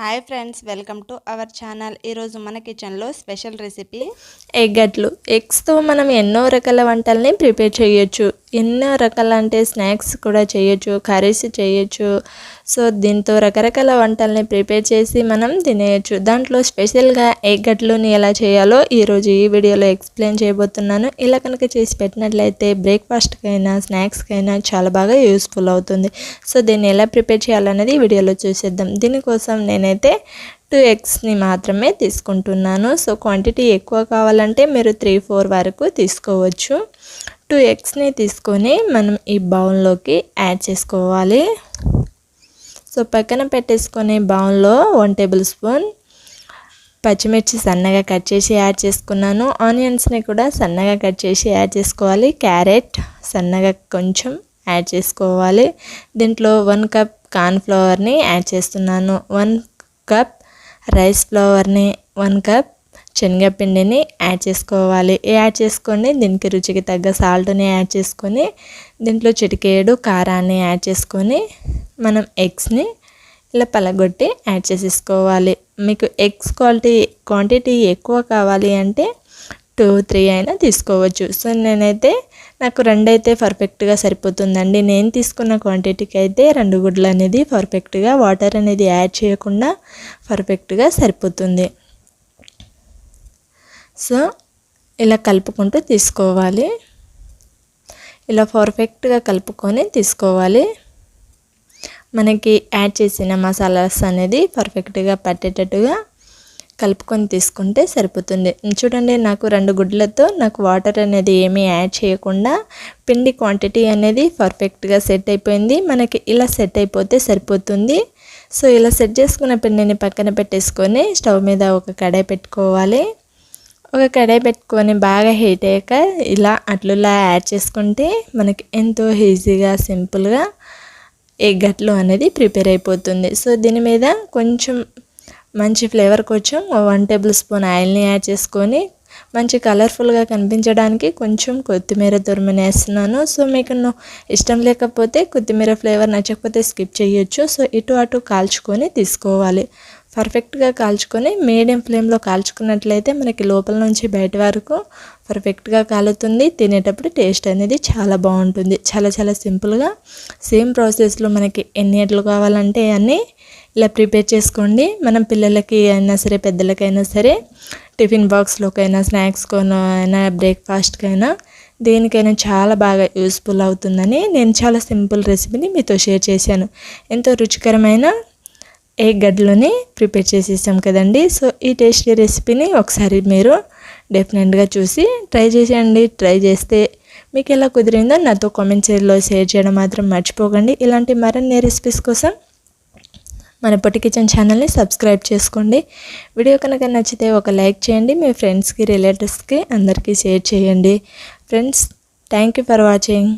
Hi friends welcome to our channel. ఈరోజు మన కిచెన్లో స్పెషల్ రెసిపీ ఎగ్గట్లు ఎగ్స్తో మనం ఎన్నో రకాల వంటల్ని ప్రిపేర్ చేయొచ్చు. ఎన్నో రకాల అంటే స్నాక్స్ కూడా చేయొచ్చు కర్రీస్ చేయొచ్చు. సో దీంతో రకరకాల వంటల్ని ప్రిపేర్ చేసి మనం తినేయచ్చు. దాంట్లో స్పెషల్గా ఎగ్గట్లుని ఎలా చేయాలో ఈరోజు ఈ వీడియోలో ఎక్స్ప్లెయిన్ చేయబోతున్నాను. ఇలా కనుక చేసి పెట్టినట్లయితే బ్రేక్ఫాస్ట్కైనా స్నాక్స్కైనా చాలా బాగా యూస్ఫుల్ అవుతుంది. సో దీన్ని ఎలా ప్రిపేర్ చేయాలనేది ఈ వీడియోలో చూసేద్దాం. దీనికోసం నేనైతే టూ ఎగ్స్ని మాత్రమే తీసుకుంటున్నాను. సో క్వాంటిటీ ఎక్కువ కావాలంటే మీరు త్రీ ఫోర్ వరకు తీసుకోవచ్చు. టూ ఎగ్స్ని తీసుకొని మనం ఈ బౌల్లోకి యాడ్ చేసుకోవాలి. సో పక్కన పెట్టేసుకొని బౌల్లో వన్ టేబుల్ స్పూన్ పచ్చిమిర్చి సన్నగా కట్ చేసి యాడ్ చేసుకున్నాను. ఆనియన్స్ని కూడా సన్నగా కట్ చేసి యాడ్ చేసుకోవాలి. క్యారెట్ సన్నగా కొంచెం యాడ్ చేసుకోవాలి. దీంట్లో వన్ కప్ కార్న్ఫ్లవర్ని యాడ్ చేస్తున్నాను. వన్ కప్ రైస్ ఫ్లవర్ని వన్ కప్ శనగపిండిని యాడ్ చేసుకోవాలి. యాడ్ చేసుకొని దీనికి రుచికి తగ్గ సాల్ట్ని యాడ్ చేసుకొని దీంట్లో చిటికేడు కారాన్ని యాడ్ చేసుకొని మనం ఎగ్స్ని ఇలా పలగొట్టి యాడ్ చేసేసుకోవాలి. మీకు ఎగ్స్ క్వాలిటీ క్వాంటిటీ ఎక్కువ కావాలి అంటే టూ త్రీ అయినా తీసుకోవచ్చు. సో నేనైతే నాకు రెండు అయితే పర్ఫెక్ట్గా సరిపోతుందండి. నేను తీసుకున్న క్వాంటిటీకి అయితే రెండు గుడ్లు అనేది పర్ఫెక్ట్గా వాటర్ అనేది యాడ్ చేయకుండా పర్ఫెక్ట్గా సరిపోతుంది. సో ఇలా కలుపుకుంటూ తీసుకోవాలి. ఇలా పర్ఫెక్ట్గా కలుపుకొని తీసుకోవాలి. మనకి యాడ్ చేసిన మసాలాస్ అనేది పర్ఫెక్ట్గా పట్టేటట్టుగా కలుపుకొని తీసుకుంటే సరిపోతుంది. చూడండి నాకు రెండు గుడ్లతో నాకు వాటర్ అనేది ఏమీ యాడ్ చేయకుండా పిండి క్వాంటిటీ అనేది పర్ఫెక్ట్గా సెట్ అయిపోయింది. మనకి ఇలా సెట్ అయిపోతే సరిపోతుంది. సో ఇలా సెట్ చేసుకున్న పిండిని పక్కన పెట్టేసుకొని స్టవ్ మీద ఒక కడాయి పెట్టుకోవాలి. ఒక కడాయి పెట్టుకొని బాగా హీట్ అయ్యాక ఇలా అట్లులా యాడ్ చేసుకుంటే మనకి ఎంతో ఈజీగా సింపుల్గా ఎగ్ అట్లు అనేది ప్రిపేర్ అయిపోతుంది. సో దీని మీద కొంచెం మంచి ఫ్లేవర్ కొంచెం వన్ టేబుల్ స్పూన్ ఆయిల్ని యాడ్ చేసుకొని మంచి కలర్ఫుల్గా కనిపించడానికి కొంచెం కొత్తిమీర తురుముని వేస్తున్నాను. సో మీకు ఇష్టం లేకపోతే కొత్తిమీర ఫ్లేవర్ నచ్చకపోతే స్కిప్ చేయొచ్చు. సో ఇటు అటు కాల్చుకొని తీసుకోవాలి. పర్ఫెక్ట్గా కాల్చుకొని మీడియం ఫ్లేమ్లో కాల్చుకున్నట్లయితే మనకి లోపల నుంచి బయట వరకు పర్ఫెక్ట్గా కాలుతుంది. తినేటప్పుడు టేస్ట్ అనేది చాలా బాగుంటుంది. చాలా చాలా సింపుల్గా సేమ్ ప్రాసెస్లో మనకి ఎన్ని ఎట్లు కావాలంటే అన్నీ ఇలా ప్రిపేర్ చేసుకోండి. మనం పిల్లలకి అయినా సరే పెద్దలకైనా సరే టిఫిన్ బాక్స్లోకైనా స్నాక్స్కైనా బ్రేక్ఫాస్ట్కైనా దేనికైనా చాలా బాగా యూస్ఫుల్ అవుతుందని నేను చాలా సింపుల్ రెసిపీని మీతో షేర్ చేశాను. ఎంతో రుచికరమైన ఎగ్ గడ్లోని ప్రిపేర్ చేసేసాం కదండి. సో ఈ టేస్టీ రెసిపీని ఒకసారి మీరు డెఫినెట్గా చూసి ట్రై చేసేయండి. ట్రై చేస్తే మీకు ఎలా కుదిరిందో నాతో కామెంట్ చేయలో షేర్ చేయడం మాత్రం మర్చిపోకండి. ఇలాంటి మరిన్ని రెసిపీస్ కోసం మన పొట్టి కిచెన్ ఛానల్ని సబ్స్క్రైబ్ చేసుకోండి. వీడియో కనుక నచ్చితే ఒక లైక్ చేయండి. మీ ఫ్రెండ్స్కి రిలేటివ్స్కి అందరికీ షేర్ చేయండి. Friends thank you for watching.